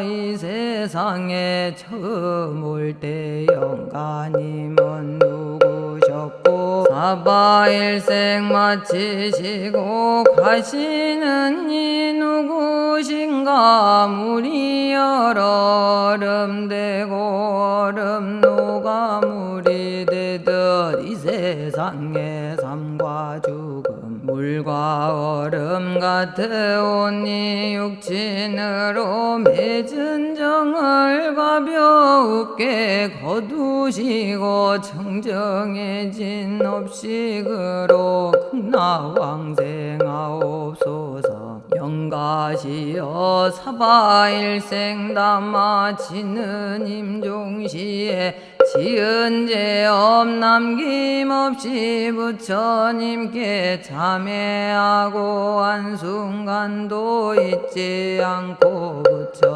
이 세상에 처음 올 때 영가님은 누구셨고 사바일생 마치시고 가시는 이 누구신가 물이 여러 얼음 되고 얼음 녹아 물이 되듯 이 세상의 삶과 죽음 물과 얼음 이 육친으로 맺은 정을 가볍게 거두시고 청정해진 업식으로 극락왕생하옵소서. 영가시여 사바일생 담아치는 임종시에 지은 죄업 남김없이 부처님께 참회하고 한순간도 잊지 않고 부처